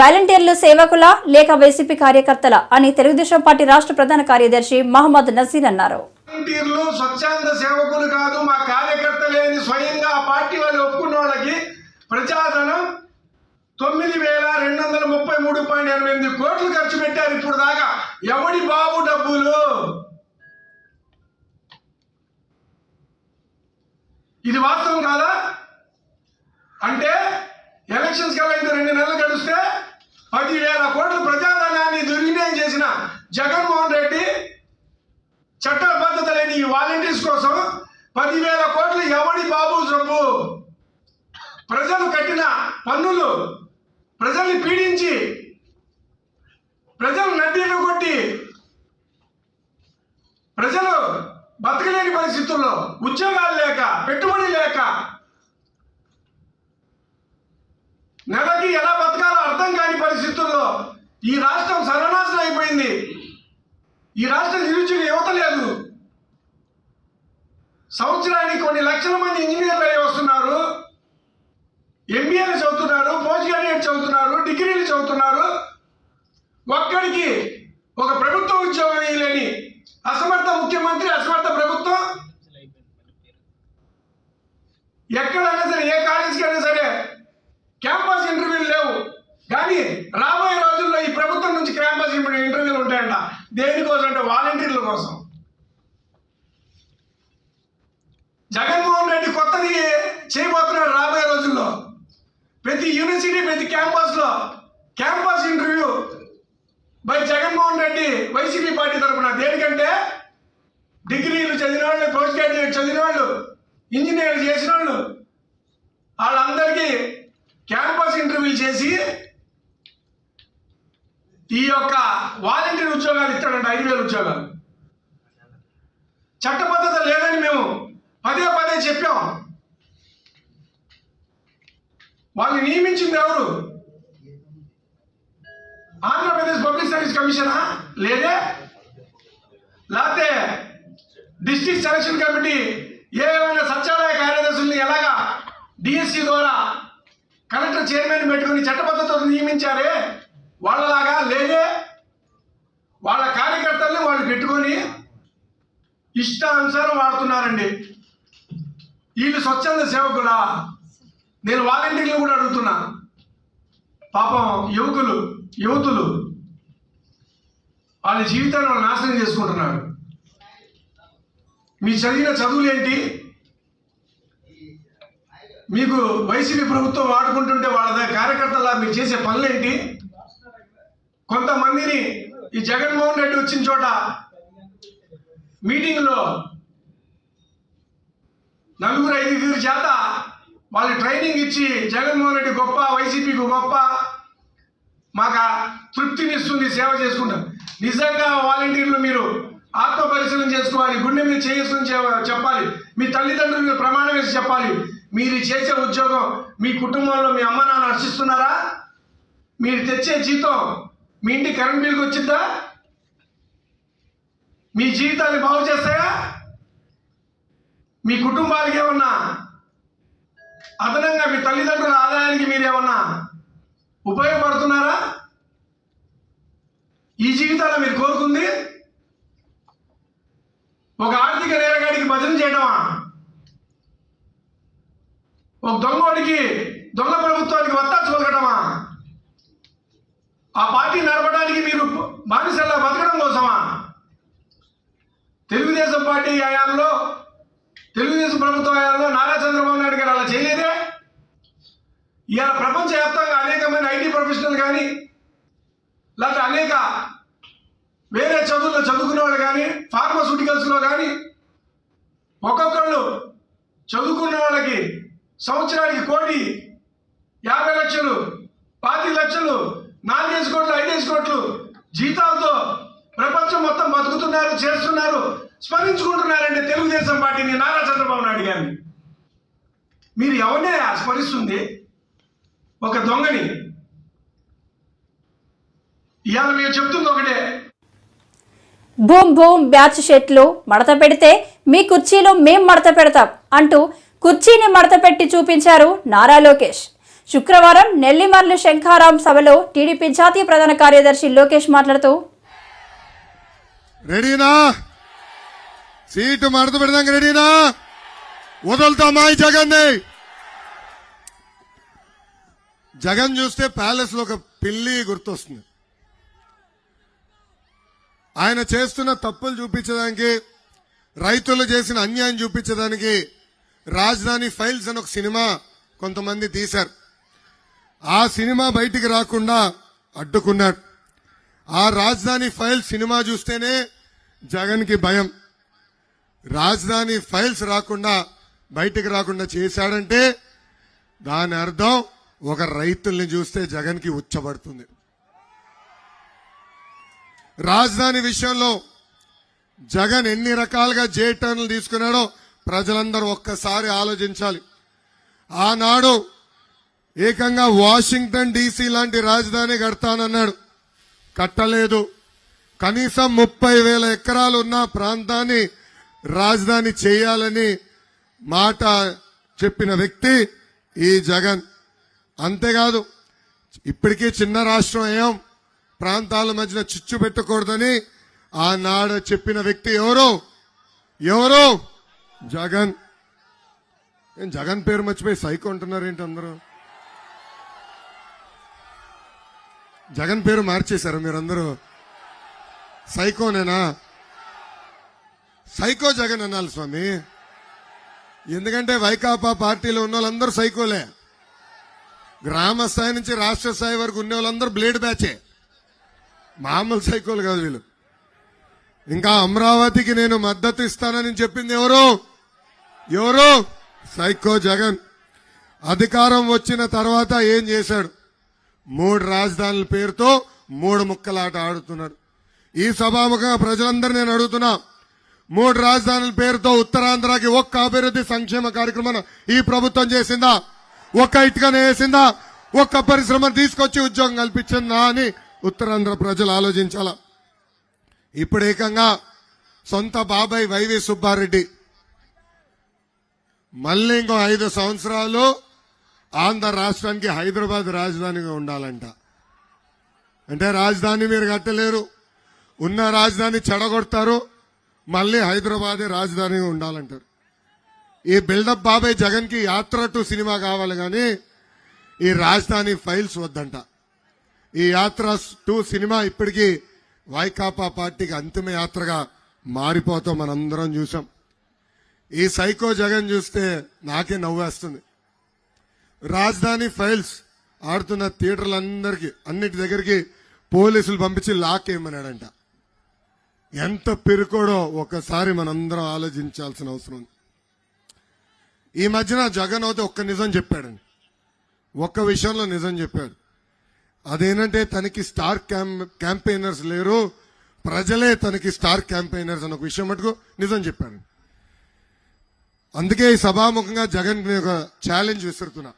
వాలంటీర్లు సేవకుల లేక వైసీపీ కార్యకర్తల అని తెలుగుదేశం పార్టీ రాష్ట్ర ప్రధాన కార్యదర్శి మహమ్మద్ నజీర్ అన్నారు. వాలంటీర్లు స్వచ్ఛంద సేవకులు కాదు మా కార్యకర్తలేని స్వయంగా ఆ పార్టీ వాళ్ళు ఒప్పుకున్న వాళ్ళకి ప్రజాధనం తొమ్మిది వేల రెండు వందల ముప్పై మూడు పాయింట్ ఎనభై ఎనిమిది కోట్లు ఖర్చు పెట్టారు ఇప్పుడు దాకా. ఎవడి బాబు డబ్బులు? ఇది వాస్తవం కాదా? అంటే ఎలక్షన్స్ కల్లా ఇంకా రెండు నెలలు గడిస్తే పదివేల కోట్ల ప్రజాధనాన్ని దుర్వినియోగం చేసిన జగన్మోహన్ రెడ్డి చట్టబద్ధత లేని ఈ వాలంటీర్స్ కోసం పదివేల కోట్లు ఎవడి బాబు సొమ్ము ప్రజలు కట్టిన పన్నులు ప్రజల్ని పీడించి ప్రజలు నడ్డీలు కొట్టి ప్రజలు బతకలేని పరిస్థితుల్లో ఉద్యోగాలు లేక పెట్టుబడి లేక నెలకి ఎలా బతకాలో అర్థం కాని పరిస్థితుల్లో ఈ రాష్ట్రం సర్వనాశనం అయిపోయింది. ఈ రాష్ట్రం నిరుద్యోగ యువత లేదు. సంవత్సరానికి కొన్ని లక్షల మంది ఇంజనీర్లు అయ్యి వస్తున్నారు. ఎంబీఏలు చదువుతున్నారు పోస్ట్ గ్రాడ్యుయేట్ చదువుతున్నారు డిగ్రీలు చదువుతున్నారు. ఒక్కడికి ఒక ప్రభుత్వ ఉద్యోగం లేని అసమర్థ ముఖ్యమంత్రి అసమర్థ ప్రభుత్వం. ఎక్కడైనా సరే ఏ కాలేజీకి అయినా సరే క్యాంపస్ ఇంటర్వ్యూలు లేవు. కానీ రాబోయే రోజుల్లో ఈ ప్రభుత్వం నుంచి క్యాంపస్ ఇంటర్వ్యూలు ఉంటాయంట. దేనికోసం అంటే వాలంటీర్ల కోసం. జగన్మోహన్ రెడ్డి కొత్తది చేయబోతున్నాడు రాబోయే రోజుల్లో. ప్రతి యూనివర్సిటీ ప్రతి క్యాంపస్లో campus interview by Jaganmohan Reddy YCP party తరఫున. దేనికంటే డిగ్రీలు చదివిన వాళ్ళు పోస్ట్ గ్రాడ్యుయేట్ చదివిన వాళ్ళు ఇంజనీర్ చేసిన వాళ్ళు వాళ్ళందరికీ క్యాంపస్ ఇంటర్వ్యూ చేసి ఈ యొక్క వాలంటీర్ ఉద్యోగాలు ఇస్తాడంట ఐదు వేల ఉద్యోగాలు. చట్టబద్ధత లేదని మేము పదే పదే చెప్పాం. వాళ్ళని నియమించింది ఎవరు? ఆంధ్రప్రదేశ్ పబ్లిక్ సర్వీస్ కమిషనా? లేదే? లేకపోతే డిస్ట్రిక్ట్ సెలక్షన్ కమిటీ ఏమైనా సచివాలయ కార్యదర్శుల్ని ఎలాగా డిఎస్సి ద్వారా కలెక్టర్ చైర్మన్ పెట్టుకుని చట్టబద్ధతతో నియమించారే? వాళ్ళలాగా లేదే? వాళ్ళ కార్యకర్తల్ని వాళ్ళు పెట్టుకొని ఇష్టానుసారం వాడుతున్నారండి. వీళ్ళు స్వచ్ఛంద సేవకులా? నేను వాలంటీర్లు కూడా అడుగుతున్నా. పాపం యువకులు యువతులు వాళ్ళ జీవితాన్ని వాళ్ళు నాశనం చేసుకుంటున్నారు. మీ చదివిన చదువులేంటి? మీకు వైసీపీ ప్రభుత్వం వాడుకుంటుంటే వాళ్ళ దగ్గర కార్యకర్తలా మీరు చేసే పనులేంటి? కొంతమందిని ఈ జగన్మోహన్ రెడ్డి వచ్చిన చోట మీటింగ్లో నలుగురు ఐదుగురు చేత వాళ్ళు ట్రైనింగ్ ఇచ్చి జగన్మోహన్ రెడ్డి గొప్ప వైసీపీకి గొప్ప మాకు తృప్తినిస్తుంది సేవ చేసుకుంటాం. నిజంగా వాలంటీర్లు మీరు ఆత్మ పరిశీలన చేసుకోవాలి గుండె మీద చేసుకుని చెప్పాలి. మీ తల్లిదండ్రుల మీద ప్రమాణం వేసి చెప్పాలి. మీరు చేసే ఉద్యోగం మీ కుటుంబంలో మీ అమ్మ నాన్న హర్షిస్తున్నారా? మీరు తెచ్చే జీతం మీ ఇంటి కరెంట్ బిల్కి వచ్చిద్దా మీ జీవితాన్ని బాగు చేస్తాయా? మీ కుటుంబాలకి ఏమన్నా అదనంగా మీ తల్లిదండ్రుల ఆదాయానికి మీరు ఏమన్నా ఉపయోగపడుతున్నారా? ఈ జీవితాల్లో మీరు కోరుకుంది? ఒక ఆర్థిక నేరగాడికి భజన చేయడమా ఒక దొంగోడికి దొంగ ప్రభుత్వానికి వత్తాసు పలకడమా ఆ పార్టీ నడపడానికి మీరు బానిసల్లా బతకడం కోసమా? తెలుగుదేశం పార్టీ హయాంలో తెలుగుదేశం ప్రభుత్వ హయాంలో నారా చంద్రబాబు నాయుడు గారు అలా చేయలేదే? ఇవాళ ప్రపంచవ్యాప్తంగా అనేక మంది ఐటీ ప్రొఫెషనల్ కానీ లేకపోతే అనేక వేరే చదువుల్లో చదువుకునే వాళ్ళు కానీ ఫార్మస్యూటికల్స్లో కానీ ఒక్కొక్కళ్ళు చదువుకున్న వాళ్ళకి సంవత్సరానికి కోటి యాభై లక్షలు పాతి లక్షలు నాలుగేసి కోట్లు ఐదేసి కోట్లు జీతాలతో ప్రపంచం మొత్తం బతుకుతున్నారు చేస్తున్నారు స్మరించుకుంటున్నారండి తెలుగుదేశం పార్టీని నారా చంద్రబాబు నాయుడు గారిని. మీరు ఎవరినే స్మరిస్తుంది ఒక దొంగని. ఇవాళ మీరు చెప్తుంది ఒకటే. భూమ్ భూమ్ బ్యాచ్ షెట్లు మడత పెడితే మీ కుర్చీలో మేం మడత పెడతాం అంటూ కుర్చీని మడత పెట్టి చూపించారు నారా లోకేష్. శుక్రవారం నెల్లిమర్లు శంఖారాం సభలో టీడీపీ జాతీయ ప్రధాన కార్యదర్శి లోకేష్ మాట్లాడుతూ రెడీనా? సీటు మడత పెడదాం రెడీనా? వదులుతామా జగన్ జగన్ చూస్తే ప్యాలెస్లో ఒక పిల్లి గుర్తొస్తుంది. ఆయన చేస్తున్న తప్పులు చూపించడానికి రైతులు చేసిన అన్యాయం చూపించడానికి రాజధాని ఫైల్స్ అని ఒక సినిమా కొంతమంది తీశారు. ఆ సినిమా బయటికి రాకుండా అడ్డుకున్నాడు ఆ రాజధాని ఫైల్స్ సినిమా చూస్తేనే జగన్కి భయం. రాజధాని ఫైల్స్ రాకుండా బయటికి రాకుండా చేశాడంటే దాని అర్థం ఒక రైతుల్ని చూస్తే జగన్కి ఉచ్చబడుతుంది. రాజధాని విషయంలో జగన్ ఎన్ని రకాలుగా జే టర్న్లు తీసుకున్నాడో ప్రజలందరూ ఒక్కసారి ఆలోచించాలి. ఆనాడు ఏకంగా వాషింగ్టన్ డీసీ లాంటి రాజధాని కడతానన్నాడు. కట్టలేదు. కనీసం ముప్పై వేల ఎకరాలు ఉన్న ప్రాంతాన్ని రాజధాని చేయాలని మాట చెప్పిన వ్యక్తి ఈ జగన్. అంతేకాదు ఇప్పటికీ చిన్న రాష్ట్రం ఏం ప్రాంతాల మధ్యన చిచ్చు పెట్టకూడదని ఆనాడు చెప్పిన వ్యక్తి ఎవరు? ఎవరు? జగన్. ఏం జగన్ పేరు మర్చిపోయి సైకో అంటున్నారు ఏంటి అందరూ? జగన్ పేరు మార్చేశారు మీరందరూ. సైకోనేనా? సైకో జగన్ అనాలి స్వామి. ఎందుకంటే వైకాపా పార్టీలో ఉన్న వాళ్ళందరూ సైకోలే. గ్రామ స్థాయి నుంచి రాష్ట్ర స్థాయి వరకు ఉన్న వాళ్ళందరూ బ్లేడ్ బ్యాచే. మామూలు సైకోలు కాదు వీళ్ళు. ఇంకా అమరావతికి నేను మద్దతు ఇస్తానని చెప్పింది ఎవరు? ఎవరు? సైకో జగన్. అధికారం వచ్చిన తర్వాత ఏం చేశాడు? మూడు రాజధానుల పేరుతో మూడు ముక్కలాట ఆడుతున్నాడు. ఈ సభాముఖంగా ప్రజలందరూ నేను అడుగుతున్నా మూడు రాజధానుల పేరుతో ఉత్తరాంధ్రకి ఒక్క అభివృద్ధి సంక్షేమ కార్యక్రమం ఈ ప్రభుత్వం చేసిందా? ఒక్క ఇటుకనే వేసిందా? ఒక్క పరిశ్రమ తీసుకొచ్చి ఉద్యోగం కల్పించిందా అని ఉత్తరాంధ్ర ప్రజలు ఆలోచించాల? ఇప్పుడు ఏకంగా సొంత బాబాయ్ వైవి సుబ్బారెడ్డి మళ్ళీ ఇంకో ఐదు సంవత్సరాలు ఆంధ్ర రాష్ట్రానికి హైదరాబాద్ రాజధానిగా ఉండాలంట. అంటే రాజధాని మీరు కట్టలేరు. ఉన్న రాజధాని చెడగొడతారు. మళ్ళీ హైదరాబాదే రాజధానిగా ఉండాలంటారు. ఈ బిల్డప్ బాబాయ్ జగన్కి యాత్ర టు సినిమా కావాలి కానీ ఈ రాజధాని ఫైల్స్ వద్దంట. ఈ యాత్ర టు సినిమా ఇప్పటికీ వైకాపా పార్టీకి అంతిమ యాత్రగా మారిపోతాం మనందరం చూసాం. ఈ సైకో జగన్ చూస్తే నాకే నవ్వేస్తుంది రాజధాని ఫైల్స్ ఆడుతున్న థియేటర్లందరికీ అన్నిటి దగ్గరికి పోలీసులు పంపించి లాక్ వేయమన్నాడంట ఎంత పెరుకోడో ఒకసారి మనందరం ఆలోచించాల్సిన అవసరం ఉంది. ఈ మధ్యన జగన్ అయితే ఒక్క నిజం చెప్పాడండి. ఒక్క విషయంలో నిజం చెప్పాడు. అదేంటంటే తనకి స్టార్ క్యాంపెయినర్స్ లేరు. ప్రజలే తనకి స్టార్ క్యాంపెయినర్స్ అన్న ఒక విషయం మటుకు నిజం చెప్పాడు అందుకే ఈ సభాముఖంగా జగన్ ఒక ఛాలెంజ్ విసురుతున్నా.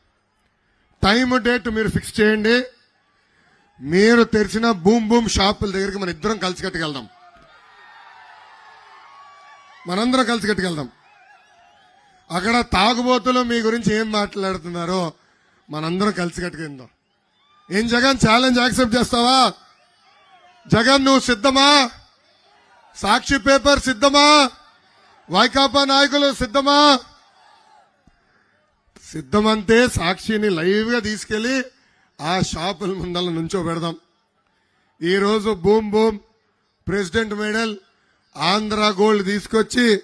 టైం డేట్ మీరు ఫిక్స్ చేయండి. మీరు తెరిచిన బూమ్ బూమ్ షాపుల దగ్గరికి మన ఇద్దరం కలిసి కట్టుకెళ్దాం. మనందరం కలిసి కట్టుకెళ్దాం. అక్కడ తాగుబోతులు మీ గురించి ఏం మాట్లాడుతున్నారో మనందరం కలిసి కట్టుకెళ్దాం. ఏం జగన్ ఛాలెంజ్ యాక్సెప్ట్ చేస్తావా? జగన్ నువ్వు సిద్ధమా? సాక్షి పేపర్ సిద్ధమా? వైకాపా నాయకులు సిద్ధమా? సిద్ధమంతే సాక్షిని లైవ్గా తీసుకెళ్ళి ఆ షాపుల ముందల నుంచో పెడదాం. ఈరోజు boom boom president medal Andhra gold తీసుకొచ్చి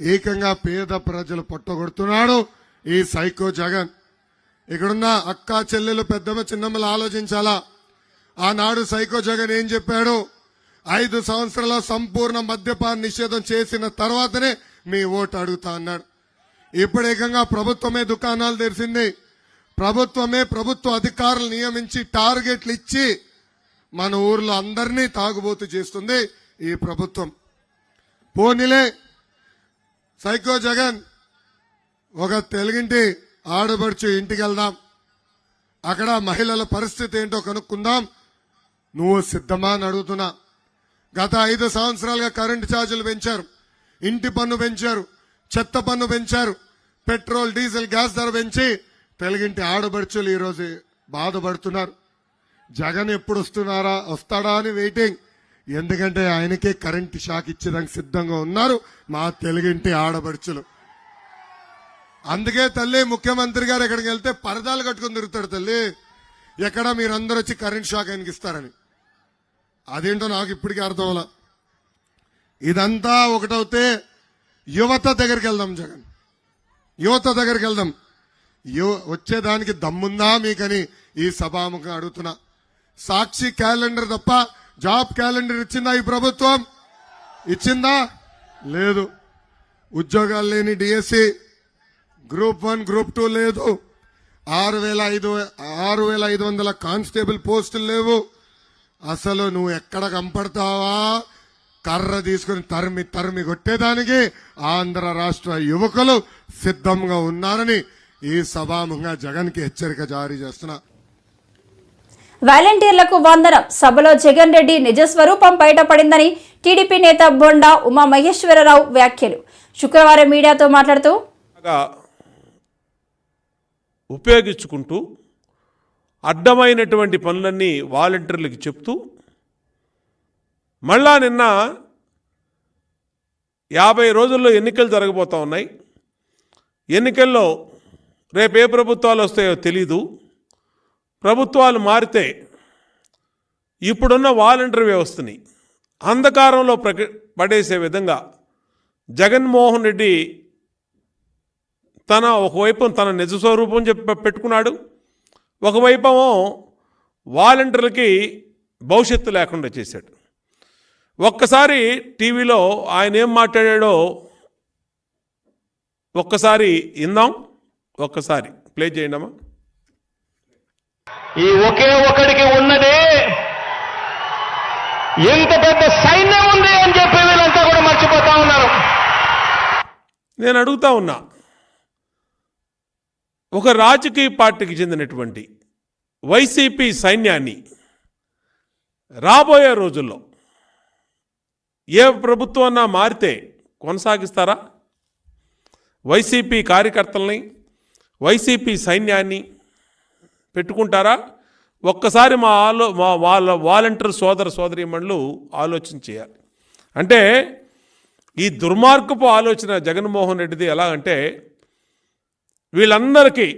ఏకంగా పేద ప్రజలు పొట్టగొడుతున్నాడు ఈ సైకో జగన్. ఇక్కడున్న అక్క చెల్లెలు పెద్దమ్మ చిన్నమ్మలు ఆలోచించాలా? ఆనాడు సైకో జగన్ ఏం చెప్పాడు? ఐదు సంవత్సరాల సంపూర్ణ మద్యపాన నిషేధం చేసిన తర్వాతనే మీ ఓటు అడుగుతా అన్నాడు. ఇప్పుడు ఏకంగా ప్రభుత్వమే దుకాణాలు తెరిచింది. ప్రభుత్వమే ప్రభుత్వ అధికారులు నియమించి టార్గెట్లు ఇచ్చి మన ఊర్లో అందరినీ తాగుబోతు చేస్తుంది ఈ ప్రభుత్వం. పోనీలే సైకో జగన్ ఒక తెలుగింటి ఆడబడుచు ఇంటికి వెళ్దాం. అక్కడ మహిళల పరిస్థితి ఏంటో కనుక్కుందాం. నువ్వు సిద్ధమా అని అడుగుతున్నా. గత ఐదు సంవత్సరాలుగా కరెంటు ఛార్జీలు పెంచారు. ఇంటి పన్ను పెంచారు. చెత్త పన్ను పెంచారు. పెట్రోల్ డీజిల్ గ్యాస్ ధర పెంచి తెలుగింటి ఆడబడుచులు ఈరోజు బాధపడుతున్నారు. జగన్ ఎప్పుడు వస్తున్నారా? వస్తాడా అని వెయిటింగ్ ఎందుకంటే ఆయనకే కరెంట్ షాక్ ఇచ్చేదానికి సిద్ధంగా ఉన్నారు మా తెలుగింటి ఆడబడుచులు అందుకే తల్లి ముఖ్యమంత్రి గారు ఎక్కడికి వెళ్తే పరదాలు కట్టుకుని తిరుగుతాడు తల్లి. ఎక్కడ మీరందరూ వచ్చి కరెంట్ షాక్ ఆయనకి ఇస్తారని. అదేంటో నాకు ఇప్పటికీ అర్థం ఇదంతా ఒకటవుతే యువత దగ్గరికి వెళ్దాం జగన్. యువత దగ్గరికి వెళ్దాం యువ వచ్చేదానికి దమ్ముందా మీకని ఈ సభాముఖం అడుగుతున్నా. సాక్షి క్యాలెండర్ తప్ప జాబ్ క్యాలెండర్ ఇచ్చిందా ఈ ప్రభుత్వం? ఇచ్చిందా? లేదు. ఉద్యోగాలు లేని DSC group one group two లేదు. ఆరు వేల ఐదు ఆరు వేల ఐదు వందల కానిస్టేబుల్ పోస్టులు లేవు. అసలు నువ్వు ఎక్కడ కంపడతావా కర్ర తీసుకుని తరిమి తరిమి కొట్టేదానికి ఆంధ్ర రాష్ట్ర యువకులు సిద్ధంగా ఉన్నారని ఈ సభాముఖంగా జగన్కి హెచ్చరిక జారీ చేస్తున్నా. వాలంటీర్లకు వందనం. సభలో జగన్ రెడ్డి నిజ స్వరూపం బయటపడిందని టీడీపీ నేత బొండా ఉమా మహేశ్వరరావు వ్యాఖ్యలు. శుక్రవారం మీడియాతో మాట్లాడుతూ ఉపయోగించుకుంటూ అడ్డమైనటువంటి పనులన్నీ వాలంటీర్లకు చెప్తూ మళ్ళా నిన్న యాభై రోజుల్లో ఎన్నికలు జరగబోతూ ఉన్నాయి. ఎన్నికల్లో రేపు ఏ ప్రభుత్వాలు వస్తాయో తెలీదు. ప్రభుత్వాలు మారితే ఇప్పుడున్న వాలంటీర్ వ్యవస్థని అంధకారంలో ప్రక పడేసే విధంగా జగన్మోహన్ రెడ్డి తన ఒకవైపు తన నిజ స్వరూపం చెప్పి పెట్టుకున్నాడు. ఒకవైపేమో వాలంటీర్లకి భవిష్యత్తు లేకుండా చేశాడు. ఒక్కసారి టీవీలో ఆయన ఏం మాట్లాడాడో ఒక్కసారి ఇందాం ఒక్కసారి ప్లే చేయండి అమ్మా ఈ ఒకే ఒకడికి ఉన్నది ఎంత పెద్ద సైన్యం ఉంది అని చెప్పి వీళ్ళంతా కూడా మర్చిపోతా ఉన్నారు. నేను అడుగుతా ఉన్నా ఒక రాజకీయ పార్టీకి చెందినటువంటి వైసీపీ సైన్యాన్ని రాబోయే రోజుల్లో ఏ ప్రభుత్వం మారితే కొనసాగిస్తారా? వైసీపీ కార్యకర్తల్ని వైసీపీ సైన్యాన్ని పెట్టుకుంటారా? ఒక్కసారి మా ఆలో మా వాళ్ళ వాలంటీర్ సోదర సోదరీమణులు ఆలోచన చేయాలి. అంటే ఈ దుర్మార్గపు ఆలోచన జగన్మోహన్ రెడ్డిది ఎలా అంటే వీళ్ళందరికీ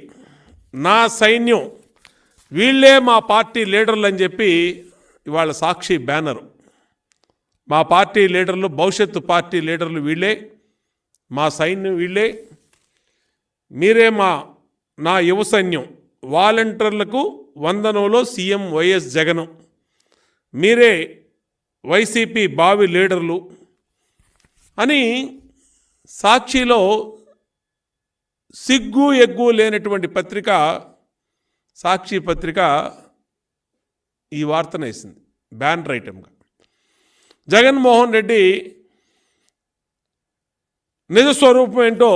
నా సైన్యం వీళ్ళే మా పార్టీ లీడర్లు అని చెప్పి ఇవాళ సాక్షి బ్యానరు. మా పార్టీ లీడర్లు భవిష్యత్తు పార్టీ లీడర్లు వీళ్ళే మా సైన్యం వీళ్ళే మీరే మా నా యువ సైన్యం వాలంటీర్లకు వందనంలో సీఎం వైఎస్ జగన్ మీరే వైసీపీ బావి లీడర్లు అని సాక్షిలో సిగ్గు ఎగ్గు లేనటువంటి పత్రిక సాక్షి పత్రిక ఈ వార్తను వేసింది బ్యానర్ ఐటెంగా జగన్మోహన్ రెడ్డి నిజ స్వరూపం ఏంటో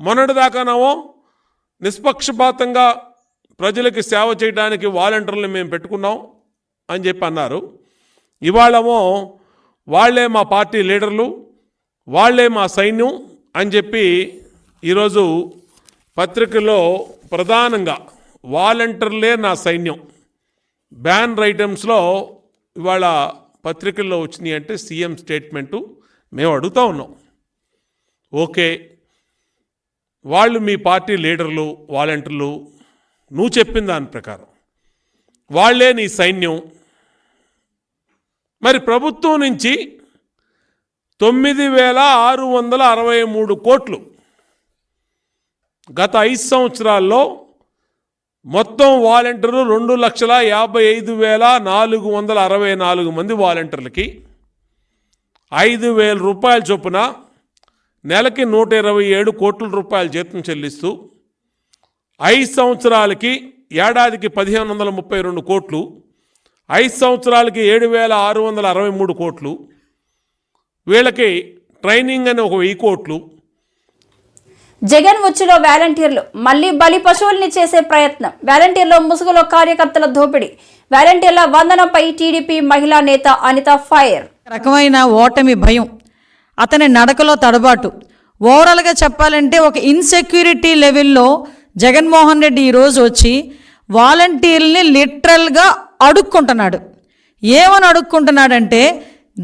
మొన్నటిదాకానేమో నిష్పక్షపాతంగా ప్రజలకి సేవ చేయడానికి వాలంటీర్లు మేము పెట్టుకున్నాం అని చెప్పి అన్నారు. ఇవాళమో వాళ్ళే మా పార్టీ లీడర్లు వాళ్ళే మా సైన్యం అని చెప్పి ఈరోజు పత్రికలో ప్రధానంగా వాలంటీర్లే నా సైన్యం. బ్యాన్ ఐటమ్స్లో ఇవాళ పత్రికల్లో వచ్చినాయి అంటే సీఎం స్టేట్మెంటు మేము అడుగుతా ఉన్నాం. ఓకే వాళ్ళు మీ పార్టీ లీడర్లు వాలంటీర్లు నువ్వు చెప్పిన దాని ప్రకారం. వాళ్ళే నీ సైన్యం. మరి ప్రభుత్వం నుంచి తొమ్మిది వేల ఆరు వందల అరవై మూడు కోట్లు గత ఐదు సంవత్సరాల్లో మొత్తం వాలంటీర్లు రెండు లక్షల యాభై ఐదు వేల నాలుగు వందల అరవై నాలుగు మంది వాలంటీర్లకి ఐదు వేల రూపాయల చొప్పున నెలకి నూట ఇరవై ఏడు కోట్ల రూపాయల జీతం చెల్లిస్తూ ఐదు సంవత్సరాలకి ఏడాదికి పదిహేను వందల ముప్పై రెండు కోట్లు ఐదు సంవత్సరాలకి ఏడు వేల ఆరు వందల అరవై మూడు కోట్లు వీళ్ళకి ట్రైనింగ్ అని ఒక వెయ్యి కోట్లు జగన్ ఉచ్చులో వాలంటీర్లు మళ్ళీ బలి పశువుల్ని చేసే ప్రయత్నం. వాలంటీర్లో ముసుగులో కార్యకర్తల దోపిడీ. వాలంటీర్ల వందనంపై టీడీపీ మహిళా నేత అనిత ఫైర్. రకమైన ఓటమి భయం అతని నడకలో తడబాటు. ఓవరాల్గా చెప్పాలంటే ఒక ఇన్సెక్యూరిటీ లెవెల్లో జగన్మోహన్ రెడ్డి ఈరోజు వచ్చి వాలంటీర్ని లిటరల్గా అడుక్కుంటున్నాడు. ఏమని అడుక్కుంటున్నాడంటే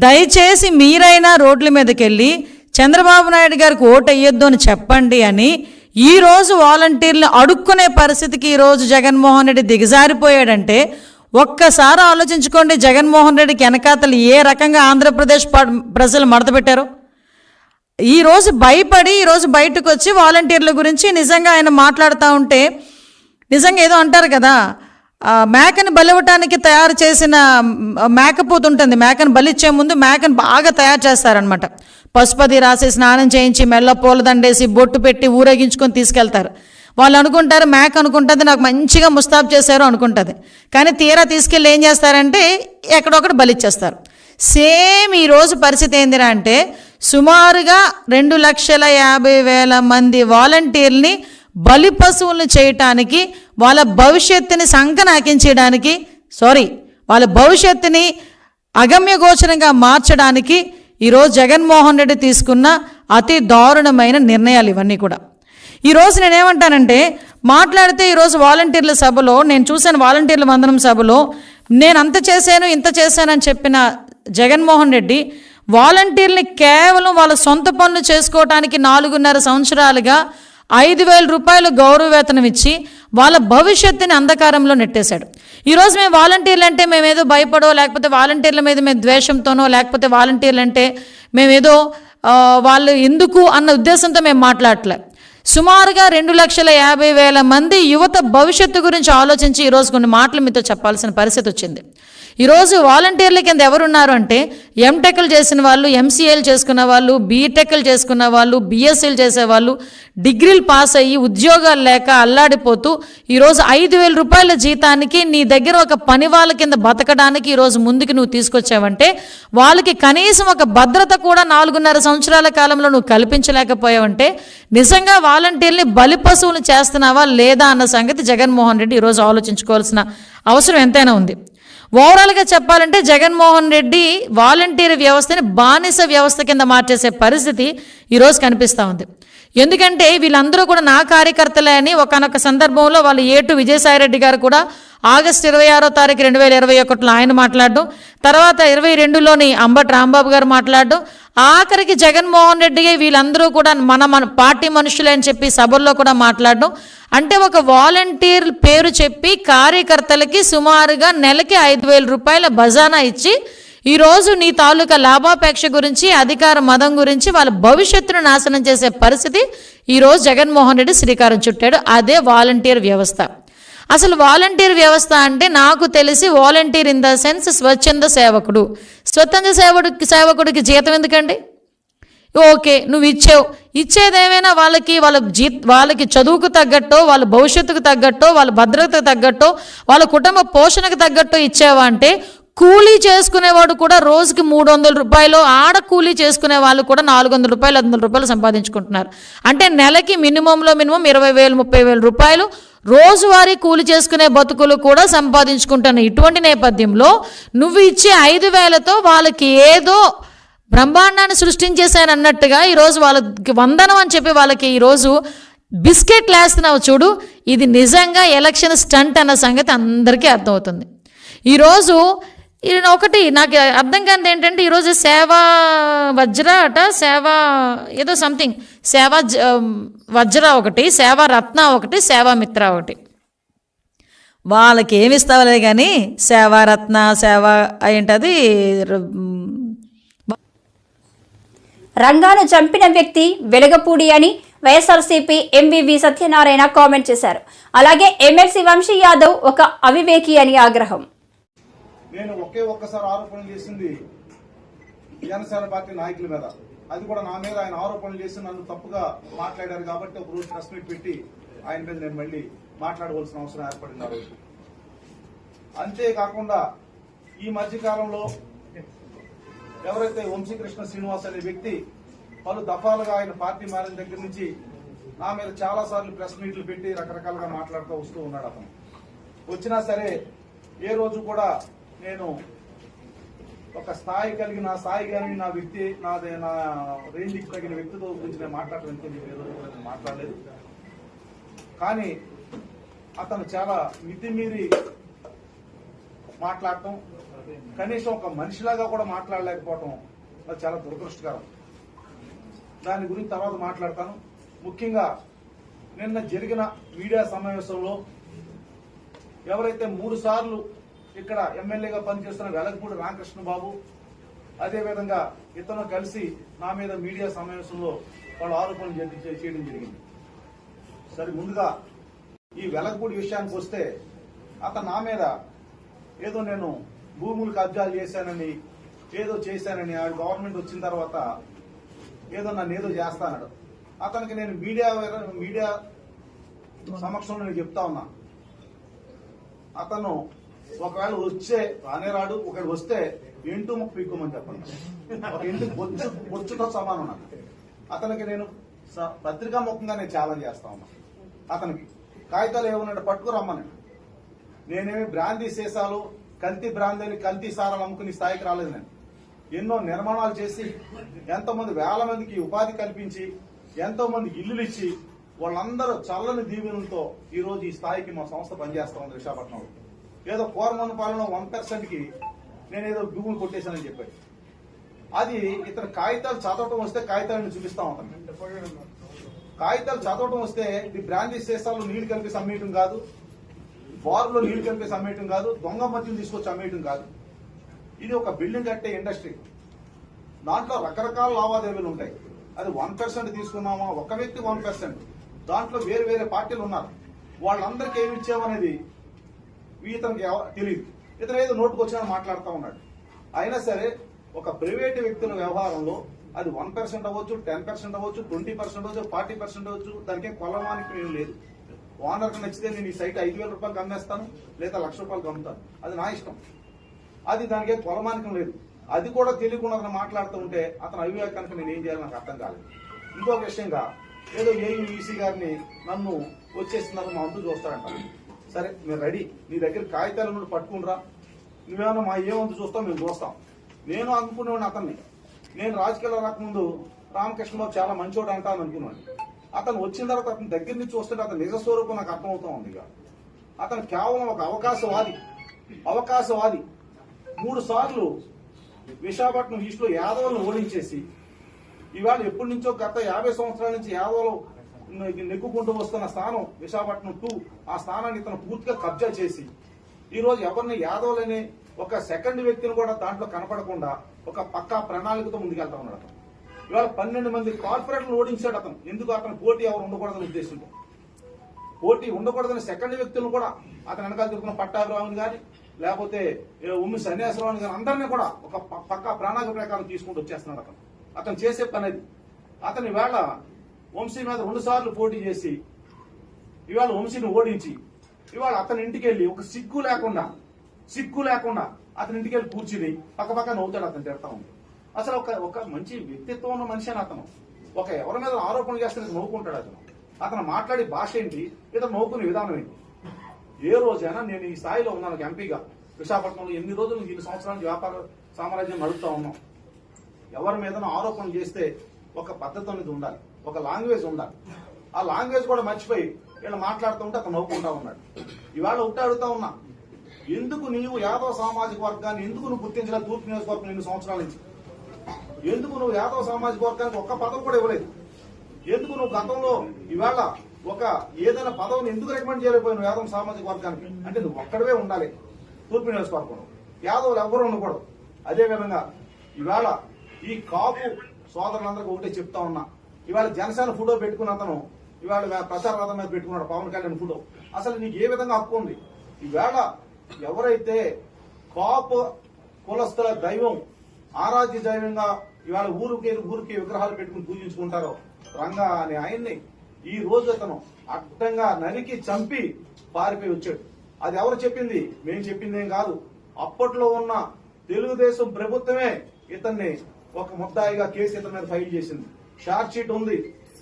దయచేసి మీరైనా రోడ్ల మీదకి వెళ్ళి చంద్రబాబు నాయుడు గారికి ఓటు వేయొద్దు అని చెప్పండి అని ఈరోజు వాలంటీర్లు అడుక్కునే పరిస్థితికి ఈరోజు జగన్మోహన్ రెడ్డి దిగజారిపోయాడంటే ఒక్కసారి ఆలోచించుకోండి జగన్మోహన్ రెడ్డికి వెనకాతలు ఏ రకంగా ఆంధ్రప్రదేశ్ ప- ప్రజలు మడతపెట్టారు ఈరోజు భయపడి ఈరోజు బయటకు వచ్చి వాలంటీర్ల గురించి నిజంగా ఆయన మాట్లాడుతూ ఉంటే నిజంగా ఏదో అంటారు కదా మేకను మేకని బలివ్వటానికి తయారు చేసిన మేకపోతుంటుంది ఉంటుంది మేకను బలిచ్చే ముందు మేకను బాగా తయారు చేస్తారనమాట పశుపతి రాసి స్నానం చేయించి మెల్ల పూలదండేసి బొట్టు పెట్టి ఊరేగించుకొని తీసుకెళ్తారు. వాళ్ళు అనుకుంటారు మేక అనుకుంటుంది నాకు మంచిగా ముస్తాబ్ చేశారు అనుకుంటుంది. కానీ తీరా తీసుకెళ్ళి ఏం చేస్తారంటే ఎక్కడొక్కడ బలిచ్చేస్తారు. సేమ్ ఈరోజు పరిస్థితి ఏందిరా అంటే సుమారుగా రెండు లక్షల యాభై వేల మంది వాలంటీర్ని బలి పశువులను చేయటానికి వాళ్ళ భవిష్యత్తుని సంకనాకించడానికి సారీ వాళ్ళ భవిష్యత్తుని అగమ్యగోచరంగా మార్చడానికి ఈరోజు జగన్మోహన్ రెడ్డి తీసుకున్న అతి దారుణమైన నిర్ణయాలు ఇవన్నీ కూడా. ఈరోజు నేనేమంటానంటే మాట్లాడితే ఈరోజు వాలంటీర్ల సభలో నేను చూశాను వాలంటీర్ల వందనం సభలో నేను అంత చేశాను ఇంత చేశానని చెప్పిన జగన్మోహన్ రెడ్డి వాలంటీర్ని కేవలం వాళ్ళ సొంత పనులు చేసుకోవటానికి నాలుగున్నర సంవత్సరాలుగా ఐదు వేల రూపాయలు గౌరవ వేతనం ఇచ్చి వాళ్ళ భవిష్యత్తుని అంధకారంలో నెట్టేశాడు. ఈరోజు మేము వాలంటీర్లు అంటే మేమేదో భయపడో లేకపోతే వాలంటీర్ల మీద మేము ద్వేషంతోనో లేకపోతే వాలంటీర్లు అంటే మేమేదో వాళ్ళు ఎందుకు అన్న ఉద్దేశంతో మేము మాట్లాడలే సుమారుగా రెండు లక్షల యాభై వేల మంది యువత భవిష్యత్తు గురించి ఆలోచించి ఈరోజు కొన్ని మాటలు మీతో చెప్పాల్సిన పరిస్థితి వచ్చింది. ఈరోజు వాలంటీర్ల కింద ఎవరున్నారు అంటే ఎంటెక్లు చేసిన వాళ్ళు ఎంసీఏలు చేసుకున్న వాళ్ళు బీటెక్లు చేసుకున్న వాళ్ళు బీఎస్సీలు చేసేవాళ్ళు డిగ్రీలు పాస్ అయ్యి ఉద్యోగాలు లేక అల్లాడిపోతూ ఈరోజు ఐదు వేల రూపాయల జీతానికి నీ దగ్గర ఒక పని వాళ్ళ కింద బతకడానికి ఈరోజు ముందుకు నువ్వు తీసుకొచ్చావంటే వాళ్ళకి కనీసం ఒక భద్రత కూడా నాలుగున్నర సంవత్సరాల కాలంలో నువ్వు కల్పించలేకపోయావంటే నిజంగా వాలంటీర్ని బలి పశువులు చేస్తున్నావా లేదా అన్న సంగతి జగన్మోహన్ రెడ్డి ఈరోజు ఆలోచించుకోవాల్సిన అవసరం ఎంతైనా ఉంది. ఓవరాల్గా చెప్పాలంటే జగన్మోహన్ రెడ్డి వాలంటీర్ వ్యవస్థని బానిస వ్యవస్థ కింద మార్చేసే పరిస్థితి ఈరోజు కనిపిస్తూ ఉంది. ఎందుకంటే వీళ్ళందరూ కూడా నా కార్యకర్తలే అని ఒకనొక సందర్భంలో వాళ్ళు ఏటు విజయసాయిరెడ్డి గారు కూడా ఆగస్టు ఇరవై ఆరో తారీఖు రెండు వేల ఇరవై ఒకటిలో ఆయన మాట్లాడడం తర్వాత ఇరవై రెండులోని అంబటి రాంబాబు గారు మాట్లాడడం ఆఖరికి జగన్మోహన్ రెడ్డి వీళ్ళందరూ కూడా మన మన పార్టీ మనుషులే అని చెప్పి సభల్లో కూడా మాట్లాడడం. అంటే ఒక వాలంటీర్ పేరు చెప్పి కార్యకర్తలకి సుమారుగా నెలకి ఐదు వేల రూపాయల బజానా ఇచ్చి ఈరోజు నీ తాలూకా లాభాపేక్ష గురించి అధికార మదం గురించి వాళ్ళ భవిష్యత్తును నాశనం చేసే పరిస్థితి ఈరోజు జగన్మోహన్ రెడ్డి శ్రీకారం చుట్టాడు. అదే వాలంటీర్ వ్యవస్థ. అసలు వాలంటీర్ వ్యవస్థ అంటే నాకు తెలిసి వాలంటీర్ ఇన్ ద సెన్స్ స్వచ్ఛంద సేవకుడు. స్వతంత్ర సేవకుడికి సేవకుడికి జీతం ఎందుకండి? ఓకే నువ్వు ఇచ్చావు. ఇచ్చేదేమైనా వాళ్ళకి వాళ్ళ జీ వాళ్ళకి చదువుకు తగ్గట్టో వాళ్ళ భవిష్యత్తుకు తగ్గట్టో వాళ్ళ భద్రతకు తగ్గట్టో వాళ్ళ కుటుంబ పోషణకు తగ్గట్టో ఇచ్చావా అంటే కూలీ చేసుకునేవాడు కూడా రోజుకి మూడు వందల రూపాయలు ఆడ కూలీ చేసుకునే వాళ్ళు కూడా నాలుగు వందల రూపాయలు ఐదు వందల రూపాయలు సంపాదించుకుంటున్నారు. అంటే నెలకి మినిమంలో మినిమం ఇరవై వేలు ముప్పై వేల రూపాయలు రోజువారీ కూలి చేసుకునే బతుకులు కూడా సంపాదించుకుంటాను. ఇటువంటి నేపథ్యంలో నువ్వు ఇచ్చే ఐదు వేలతో వాళ్ళకి ఏదో బ్రహ్మాండాన్ని సృష్టించేశాను అన్నట్టుగా ఈరోజు వాళ్ళకి వందనం అని చెప్పి వాళ్ళకి ఈరోజు బిస్కెట్లు వేస్తున్నావు చూడు. ఇది నిజంగా ఎలక్షన్ స్టంట్ అన్న సంగతి అందరికీ అర్థమవుతుంది. ఈరోజు ఇది ఒకటి. నాకు అర్థం కానిది ఏంటంటే ఈరోజు సేవా వజ్ర అట సేవా ఏదో సంథింగ్. సేవా జ- వజ్ర ఒకటి సేవా రత్న ఒకటి సేవా మిత్ర ఒకటి. వాళ్ళకి ఏమి ఇస్తావులే కానీ సేవారత్న సేవ ఏంటది ర- రంగాను చంపిన వ్యక్తి వెలగపూడి అని వైఎస్ఆర్సీపీ ఎంవివి సత్యనారాయణ కామెంట్ చేశారు. అలాగే ఎమ్మెల్సీ వంశీ యాదవ్ ఒక అవివేకి అని ఆగ్రహం. నేను ఒకే ఒక్కసారి ఆరోపణలు చేసింది జనసేన పార్టీ నాయకుల మీద. అది కూడా నా మీద ఆయన ఆరోపణలు చేసి నన్ను తప్పుగా మాట్లాడారు కాబట్టి ఒక రోజు ప్రెస్ మీట్ పెట్టి ఆయన మీద నేను మళ్ళీ మాట్లాడవలసిన అవసరం ఏర్పడింది. ఆ రోజు అంతేకాకుండా ఈ మధ్యకాలంలో ఎవరైతే వంశీకృష్ణ శ్రీనివాస్ అనే వ్యక్తి పలు దఫాలుగా ఆయన పార్టీ మారిన దగ్గర నుంచి నా మీద చాలా సార్లు ప్రెస్ మీట్లు పెట్టి రకరకాలుగా మాట్లాడుతూ వస్తూ ఉన్నాడు అతను. వచ్చినా సరే ఏ రోజు కూడా నేను ఒక స్థాయి కలిగిన నా స్థాయి కలిగిన నా వ్యక్తి నాదే నా రేంజ్కి తగిన వ్యక్తితో గురించి నేను మాట్లాడడానికి ఏ నేను మాట్లాడలేదు. కానీ అతను చాలా మితిమీరి మాట్లాడటం కనీసం ఒక మనిషిలాగా కూడా మాట్లాడలేకపోవటం అది చాలా దురదృష్టకరం. దాని గురించి తర్వాత మాట్లాడతాను. ముఖ్యంగా నిన్న జరిగిన మీడియా సమావేశంలో ఎవరైతే మూడు సార్లు ఇక్కడ ఎమ్మెల్యేగా పనిచేస్తున్న వెలగపూడి రామకృష్ణ బాబు అదేవిధంగా ఇతను కలిసి నా మీద మీడియా సమావేశంలో వాళ్ళు ఆరోపణలు చేయ- చేయడం జరిగింది. సరే ముందుగా ఈ వెలగపూడి విషయానికి వస్తే అతను నా మీద ఏదో నేను భూములు కబ్జాలు చేశానని ఏదో చేశానని ఆ గవర్నమెంట్ వచ్చిన తర్వాత ఏదో నన్ను ఏదో చేస్తానడు అతనికి నేను మీడియా మీడియా సమక్షంలో నేను చెప్తా ఉన్నా. అతను ఒకవేళ వచ్చే రానే రాడు ఒకడు వస్తే ఎంటు ముక్కు పీక్కోమని చెప్పండి ఒక ఇంటికి బొచ్చు బొచ్చుతో సమానం నాకు. అతనికి నేను స- పత్రికా ముఖంగా నేను ఛాలెంజ్ చేస్తా ఉన్నా. అతనికి. కాగితాలు ఏమన్నాడు పట్టుకురమ్మని. నేనేమి బ్రాందీ సీసాలు కల్తీ బ్రాందీని కల్తీ సారాలు అమ్ముకుని స్థాయికి రాలేదు నేను. ఎన్నో నిర్మాణాలు చేసి ఎంతోమంది వేల మందికి ఉపాధి కల్పించి ఎంతో మంది ఇల్లులు ఇచ్చి వాళ్ళందరూ చల్లని దీవెనలతో ఈరోజు ఈ స్థాయికి మా సంస్థ పనిచేస్తా ఉంది విశాఖపట్నంలో. ఏదో కోరమన్న పాలన వన్ పర్సెంట్కి నేను ఏదో భూములు కొట్టేశానని చెప్పాడు. అది ఇతను కాగితాలు చదవటం వస్తే కాగితాలను చూపిస్తా ఉంటాను కాగితాలు చదవటం వస్తే ఇది బ్రాంచీ సీసాలు నీళ్ళు కలిపి అమ్మేయటం కాదు బార్లో నీళ్ళు కలిపేసి అమ్మేయటం కాదు దొంగ మద్యం తీసుకొచ్చి అమ్మేయటం కాదు. ఇది ఒక బిల్డింగ్ కట్టే ఇండస్ట్రీ. దాంట్లో రకరకాల లావాదేవీలు ఉంటాయి. అది వన్ పర్సెంట్ తీసుకున్నామా? ఒక వ్యక్తి వన్ పర్సెంట్ దాంట్లో వేరు వేరే పార్టీలు ఉన్నారు. వాళ్ళందరికీ ఏమి ఇచ్చామనేది ఇతనికి తెలియదు ఇతను ఏదో నోటుకు వచ్చినా మాట్లాడుతూ ఉన్నాడు. అయినా సరే ఒక ప్రైవేట్ వ్యక్తుల వ్యవహారంలో అది వన్ పర్సెంట్ అవ్వచ్చు టెన్ పర్సెంట్ అవ్వచ్చు ట్వంటీ పర్సెంట్ అవ్వచ్చు ఫార్టీ పర్సెంట్ అవ్వచ్చు దానికి కొలమానికి ఏం లేదు. ఓనర్కి నచ్చితే నేను ఈ సైట్ ఐదు వేల రూపాయలు అమ్మేస్తాను లేదా లక్ష రూపాయలు అమ్ముతాను. అది నా ఇష్టం. అది దానికి కొలమానికం లేదు. అది కూడా తెలియకుండా అతను మాట్లాడుతూ ఉంటే అతను అవివేకానికి నేను ఏం చేయాలి నాకు అర్థం కాలేదు. ఇంకొక విషయంగా ఏదో ఏఈసీ గారిని నన్ను వచ్చేస్తున్నారు మా అంతు చూస్తారంట. సరే మీరు రెడీ. నీ దగ్గర కాగితాలు నువ్వు పట్టుకునిరా నువ్వేమన్నా మా ఏమంత చూస్తాం మేము చూస్తాం. నేను అనుకునేవాడిని అతన్ని. నేను రాజకీయాలు రాకముందు రామకృష్ణ చాలా మంచోడు అంటాను అనుకున్నాను. అతను వచ్చిన తర్వాత అతని దగ్గర నుంచి వస్తుంటే అతని నిజ స్వరూపం నాకు అర్థమవుతా ఉంది ఇక. అతను కేవలం ఒక అవకాశవాది. అవకాశవాది. మూడు సార్లు విశాఖపట్నం ఈస్ట్లో యాదవులను ఓడించేసి ఇవాళ ఎప్పటి నుంచో గత యాభై సంవత్సరాల నుంచి యాదవులు నెగ్గుకుంటూ వస్తున్న స్థానం విశాఖపట్నం టూ ఆ స్థానాన్ని ఇతను పూర్తిగా కబ్జా చేసి ఈరోజు ఎవరిని యాదవ్లని ఒక సెకండ్ వ్యక్తిని కూడా దాంట్లో కనపడకుండా ఒక పక్కా ప్రణాళికతో ముందుకెళ్తా ఉన్నాడు అతను. ఇవాళ పన్నెండు మంది కార్పొరేట్లు ఓడించాడు అతను. ఎందుకు అతను పోటీ ఎవరు ఉండకూడదని ఉద్దేశంతో? పోటీ ఉండకూడదని సెకండ్ వ్యక్తులను కూడా అతను వెనకాల తిరుగుతున్న పట్టాభిరావుని కానీ లేకపోతే ఉమ్మి సన్యాసరావుని కానీ అందరినీ కూడా ఒక పక్కా ప్రణాళిక ప్రకారం తీసుకుంటూ వచ్చేస్తున్నాడు అతను. అతను చేసే పని అది. అతని వేళ వంశీ మీద రెండు సార్లు పోటీ చేసి ఇవాళ వంశీని ఓడించి ఇవాళ అతని ఇంటికి వెళ్ళి ఒక సిగ్గు లేకుండా సిగ్గు లేకుండా అతని ఇంటికి వెళ్ళి కూర్చుని పక్క పక్క నవ్వుతాడు అతను తిడతా ఉంది. అసలు ఒక ఒక మంచి వ్యక్తిత్వం ఉన్న మనిషి అని అతను. ఒక ఎవరి మీద ఆరోపణ చేస్తే నవ్వుకుంటాడు అతను. అతను మాట్లాడే భాష ఏంటి? ఇతను నవ్వుకునే విధానం ఏంటి? ఏ రోజైనా నేను ఈ స్థాయిలో ఉన్నాను ఎంపీగా. విశాఖపట్నంలో ఎన్ని రోజులు ఎన్ని సంవత్సరాలు వ్యాపార సామ్రాజ్యం నడుపుతా ఉన్నాం ఎవరి మీద ఆరోపణ చేస్తే ఒక పద్ధతి అనేది ఉండాలి. ఒక లాంగ్వేజ్ ఉండాలి. ఆ లాంగ్వేజ్ కూడా మర్చిపోయి వీళ్ళు మాట్లాడుతూ ఉంటే అతను నవ్వుకుంటా ఉన్నాడు. ఇవాళ ఒకటే అడుగుతా ఉన్నా ఎందుకు నీవు యాదవ సామాజిక వర్గాన్ని ఎందుకు నువ్వు గుర్తించలేదు తూర్పు నియోజకవర్గం రెండు సంవత్సరాల నుంచి? ఎందుకు నువ్వు యాదవ సామాజిక వర్గానికి ఒక్క పదవి కూడా ఇవ్వలేదు? ఎందుకు నువ్వు గతంలో ఇవాళ ఒక ఏదైనా పదవిని ఎందుకు రికమెండ్ చేయలేకపోయినావు యాదవ సామాజిక వర్గానికి? అంటే నువ్వు ఒక్కడవే ఉండాలి తూర్పు నియోజకవర్గంలో. యాదవులు ఎవ్వరూ ఉండకూడదు. అదేవిధంగా ఇవాళ ఈ కాపు సోదరులందరికీ ఒకటే చెప్తా ఉన్నా ఇవాళ జనసేన ఫోటో పెట్టుకున్న అతను ఇవాళ ప్రచార రథం మీద పెట్టుకున్నాడు పవన్ కళ్యాణ్ ఫోటో. అసలు నీకు ఏ విధంగా హక్కు ఉంది? ఈవేళ ఎవరైతే కాపు కులస్తుల దైవం ఆరాధ్య దైవంగా ఇవాళ ఊరికి ఊరికి విగ్రహాలు పెట్టుకుని పూజించుకుంటారో రంగా అనే ఆయన్ని ఈ రోజు అతను అడ్డంగా నరికి చంపి పారిపోయి వచ్చాడు. అది ఎవరు చెప్పింది? మేము చెప్పింది ఏం కాదు. అప్పట్లో ఉన్న తెలుగుదేశం ప్రభుత్వమే ఇతన్ని ఒక ముద్దాయిగా కేసు ఇతని మీద ఫైల్ చేసింది. షార్ట్ షీట్ ఉంది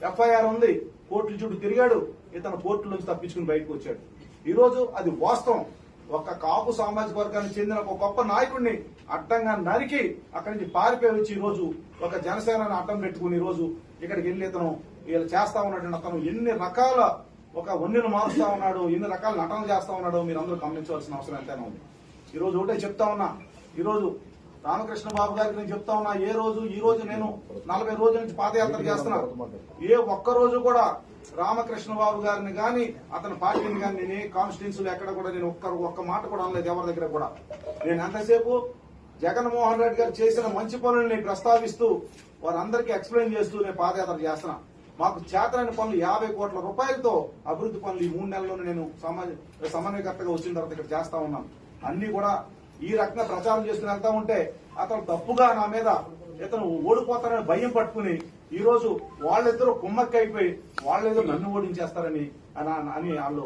ఎఫ్ఐఆర్ ఉంది కోర్టుల చుట్టూ తిరిగాడు ఇతను కోర్టుల నుంచి తప్పించుకుని బయటకు వచ్చాడు. ఈ రోజు అది వాస్తవం. ఒక కాపు సామాజిక వర్గానికి చెందిన ఒక గొప్ప నాయకుడిని అడ్డంగా నరికి అక్కడి నుంచి పారిపోయి వచ్చి ఈ రోజు ఒక జనసేనని అడ్డం పెట్టుకుని ఈ రోజు ఇక్కడికి వెళ్ళి ఇతను వీళ్ళు చేస్తా ఉన్నటువంటి అతను ఎన్ని రకాల ఒక వన్నెను మారుస్తా ఉన్నాడు ఎన్ని రకాల నటనలు చేస్తా ఉన్నాడో మీరు అందరూ గమనించవలసిన అవసరం ఎంతైనా ఉంది. ఈ రోజు ఒకటే చెప్తా ఉన్నా. ఈ రోజు రామకృష్ణ బాబు గారికి నేను చెప్తా ఉన్నా ఏ రోజు ఈ రోజు నేను నలభై రోజుల నుంచి పాదయాత్ర చేస్తున్నా. ఏ ఒక్క రోజు కూడా రామకృష్ణ బాబు గారిని కానీ అతని పార్టీని కానీ నేను ఏ కాన్స్టిట్యూన్సీలో ఎక్కడ కూడా నేను ఒక్క ఒక్క మాట కూడా అనలేదు ఎవరి దగ్గర కూడా. నేను ఎంతసేపు జగన్మోహన్ రెడ్డి గారు చేసిన మంచి పనుల్ని ప్రస్తావిస్తూ వారందరికీ ఎక్స్ప్లెయిన్ చేస్తూ నేను పాదయాత్ర చేస్తున్నా. మాకు చేతనైన పనులు యాభై కోట్ల రూపాయలతో అభివృద్ధి పనులు ఈ మూడు నెలల్లోనే నేను సమన్వయకర్తగా వచ్చిన తర్వాత ఇక్కడ చేస్తా ఉన్నాను. అన్ని కూడా ఈ రకంగా ప్రచారం చేసుకుని వెళ్తా ఉంటే అతను తప్పుగా నా మీద ఇతను ఓడిపోతారని భయం పట్టుకుని ఈ రోజు వాళ్ళిద్దరూ కుమ్మక్కైపోయి వాళ్ళేదో నన్ను ఓడించేస్తారని అని అని వాళ్ళు